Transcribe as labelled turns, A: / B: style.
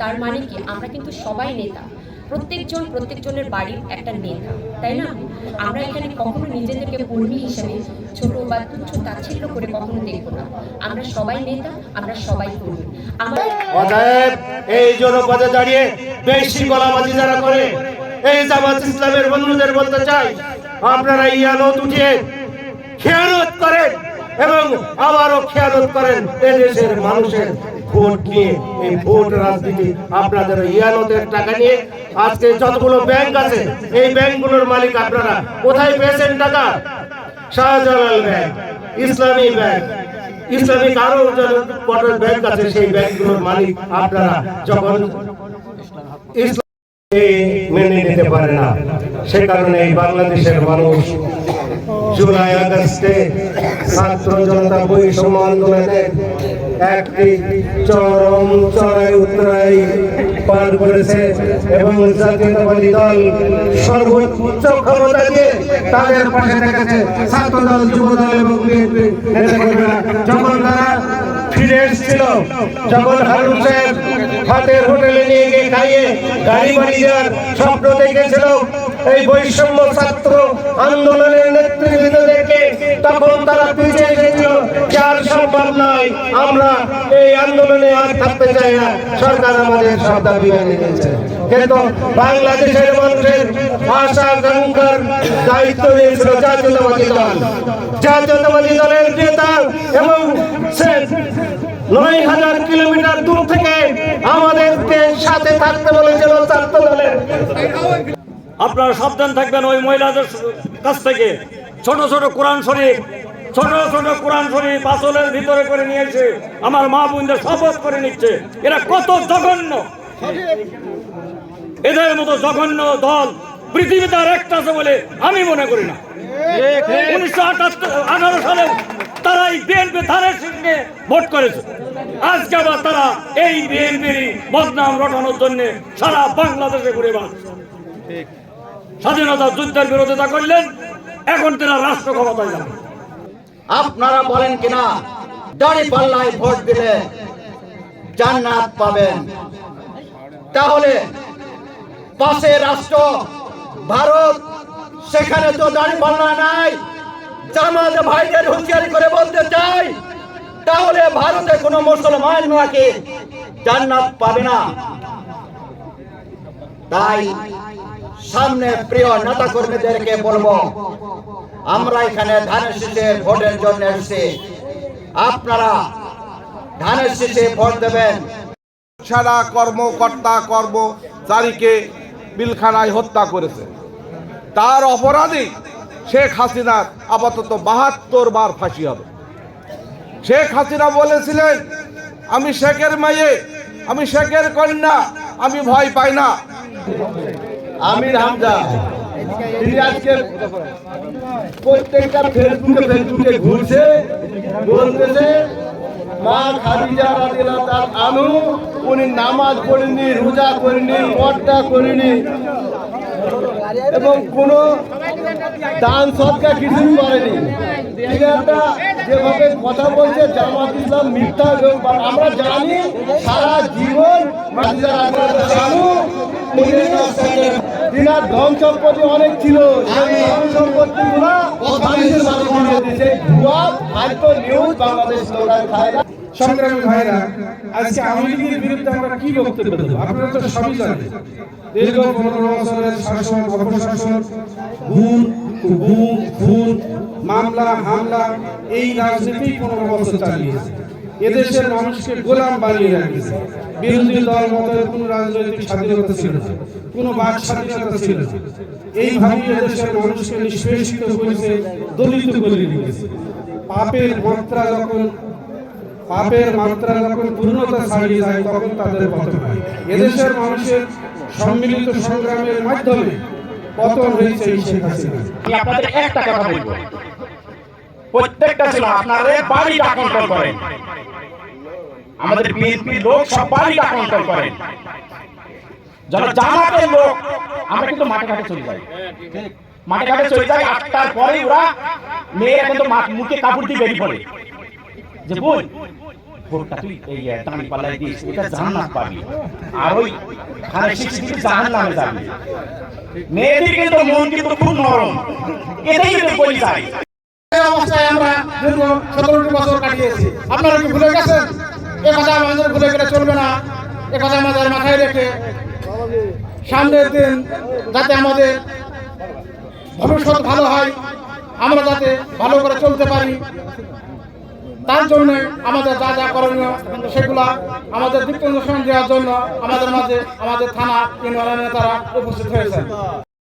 A: তার মানে কি? আমরা কিন্তু সবাই নেতা। প্রত্যেকজন প্রত্যেকজনের বাড়ির একটা নেতা, তাই না? আমরা এখানে কখনো নিজেদেরকে কর্মী হিসেবে ছোট বা তুচ্ছ তাচ্ছিল্য করে কখনো দেখব না। আমরা সবাই নেতা, আমরা সবাই কর্মী। আমার
B: অতএব এই জনপদে দাঁড়িয়ে বেশি গলাবাজি যারা করে, এই জামাত ইসলামের বন্ধুদের বলতে চাই, আপনারা ইয়ানত উঠিয়ে খেয়ানত করেন এবং আবারও খেয়ানত করেন এদেশের মানুষের। ভোট নিয়ে এই ভোট রাজনীতি আপনাদের ইয়ানতের টাকা নিয়ে আজকে যতগুলো ব্যাংক আছে, এই ব্যাংকগুলোর মালিক আপনারা কোথায় পেয়েছেন টাকা? Shahjalal bank Islami bank Islamic আরও যত ব্যাংক আছে, সেই ব্যাংকগুলোর মালিক আপনারা যখন মেনে নিতে পারে না, সে কারণে এই বাংলাদেশের মানুষ জুলাই আগস্টে ছাত্র জনতা বৈষম্য আন্দোলনের একটি চরম চড়াই উত্তরাই পার করেছে এবং জাতীয়তাবাদী দল সর্বোচ্চ ক্ষমতা দিয়ে তাদের পাশে থেকেছে ছাত্র দল যুব দল এবং বিএনপি যখন তারা ফিরে এসেছিল, যখন হারুন সাহেব হাতের হোটেলে নিয়ে গিয়ে খাইয়ে গাড়ি বাড়ি দেওয়ার স্বপ্ন দেখেছিল, এই বৈষম্য ছাত্র আন্দোলনের নেতৃবৃন্দদেরকে তখন তারা পিছিয়ে এসেছিল যার সম্ভব নয় আমরা এই আন্দোলনে আর থাকতে চাই না। সরকার আমাদের সব দাবি মেনে কিন্তু বাংলাদেশের মানুষের আশা আকাঙ্ক্ষার দায়িত্ব নিয়েছিল জাতীয়তাবাদী দল। জাতীয়তাবাদী দলের নেতা এবং নয় হাজার কিলোমিটার দূর থেকে আমাদেরকে সাথে থাকতে বলেছিল ছাত্র দলের।
C: আপনারা সাবধান থাকবেন ওই মহিলাদের কাছ থেকে। ছোট ছোট কোরআন শরীফ ছোট ছোট কোরআন শরীফ আসলের ভিতরে করে নিয়েছে। আমার মা বোনদের শপথ করে নিচ্ছে। এরা কত জঘন্য। এদের মতো জঘন্য দল পৃথিবীতে আর একটা আছে বলে আমি মনে করি না। উনিশশো আঠারো সালে তারা এই বিএনপি ভোট করেছে। আজকে আবার তারা এই বিএনপির বদনাম রটানোর জন্য সারা বাংলাদেশে ঘুরে স্বাধীনতা যুদ্ধের বিরোধিতা করলেন, এখন তারা রাষ্ট্র ক্ষমতায় যাবে।
D: আপনারা বলেন কিনা? দাড়ি পাল্লায় ভোট দিলে জান্নাত পাবেন। তাহলে পাশে রাষ্ট্র, ভারত, সেখানে তো দাড়ি পাল্লা নাই। জামাত ভাইদের হুঁশিয়ারি করে বলতে চাই, তাহলে ভারতে কোনো মুসলমান নাকি জান্নাত পাবে না? তাই সামনে প্রিয় নেতা কর্মীদেরকে বলব আমরা এখানে ধানের শীষে ভোটের জন্য এসেছি। আপনারা ধানের শীষে ভোট দেবেন।
E: ছাড়া কর্মকর্তা কর্মচারীকে বিলখানায় হত্যা করেছে। তার অপরাধী শেখ হাসিনার আপাতত বাহাত্তর বার ফাঁসি হবে। শেখ হাসিনা বলেছিলেন আমি শেখের মেয়ে আমি শেখের কন্যা আমি ভয় পাই না।
D: আমির হামজা প্রত্যেকটা ফেসবুকে ফেসবুকে ঘুরছে, বলতেছে, মা খাদিজা রাদিয়াল্লাহু তাআলা আনহু, উনি নামাজ পড়েননি, রোজা করেনি পর্দা করেনি এবং কোনো দান সৎকার কিছুই করেনি। যেভাবে কথা বলছে, জামাত ইসলাম মিথ্যা আমরা জানি, সারা জীবন খাদিজা রাদিয়াল্লাহু আনহু তিনার ধন সম্পত্তি অনেক ছিল। সেই ধন সম্পত্তি গুলা মানুষের মাঝে ছড়িয়ে দিয়েছে। ভুয়া ফালতু নিউজ বাংলাদেশ লোকাল খায়। না
F: সংগ্রামী ভাইরা আজকে আওয়ামী লীগের বিরুদ্ধে আমরা কি বক্তব্য দেবো? আপনারা তো সবই জানেন। দীর্ঘ পনেরো বছরের শাসন অপশাসন গুণ গুম খুন মামলা হামলা এই রাজনীতি পনেরো বছর চালিয়েছে। এদেশের মানুষকে গোলাম বানিয়ে রাখিয়েছে বিরোধী দল মতের কোনো রাজনৈতিক স্বাধীনতা ছিল না, কোনো বাক স্বাধীনতা ছিল না। এইভাবে এদেশের মানুষকে নিষ্পেষিত করেছে, দলিত করে রেখেছে পাপের মাত্রা যখন পাপের মাত্রা যখন পূর্ণতা ছাড়িয়ে যায়, তখন তাদের পতন হয়। এদেশের মানুষের সম্মিলিত সংগ্রামের মাধ্যমে পতন হয়েছে এই শেখ হাসিনা।
G: আপনাদের একটা কথা বলব। প্রত্যেকটা ছিল আপনারা বাড়িটা কন্ট্রোল করেন আমাদের বিএনপি লোক সব বাড়িটা কন্ট্রোল করেন যারা জামাতের লোক, আমরা কিন্তু মাঠে ঘাটে চলে যাই। মাঠে ঘাটে চলে যাই, আটটার পরে ওরা মেয়েরা কিন্তু মুখে কাপড় দিয়ে বেরিয়ে পড়ে। যে মেয়েদের কিন্তু মন কিন্তু খুব নরম। এটাই বলি যায়
H: অবস্থায় আমরা যাতে ভালো হয়, আমরা যাতে ভালো করে চলতে পারি, তার জন্য আমাদের যা যা করণীয় সেগুলা আমাদের দিক দেওয়ার জন্য আমাদের মাঝে আমাদের থানা, ইউনিয়নের নেতারা উপস্থিত হয়েছেন।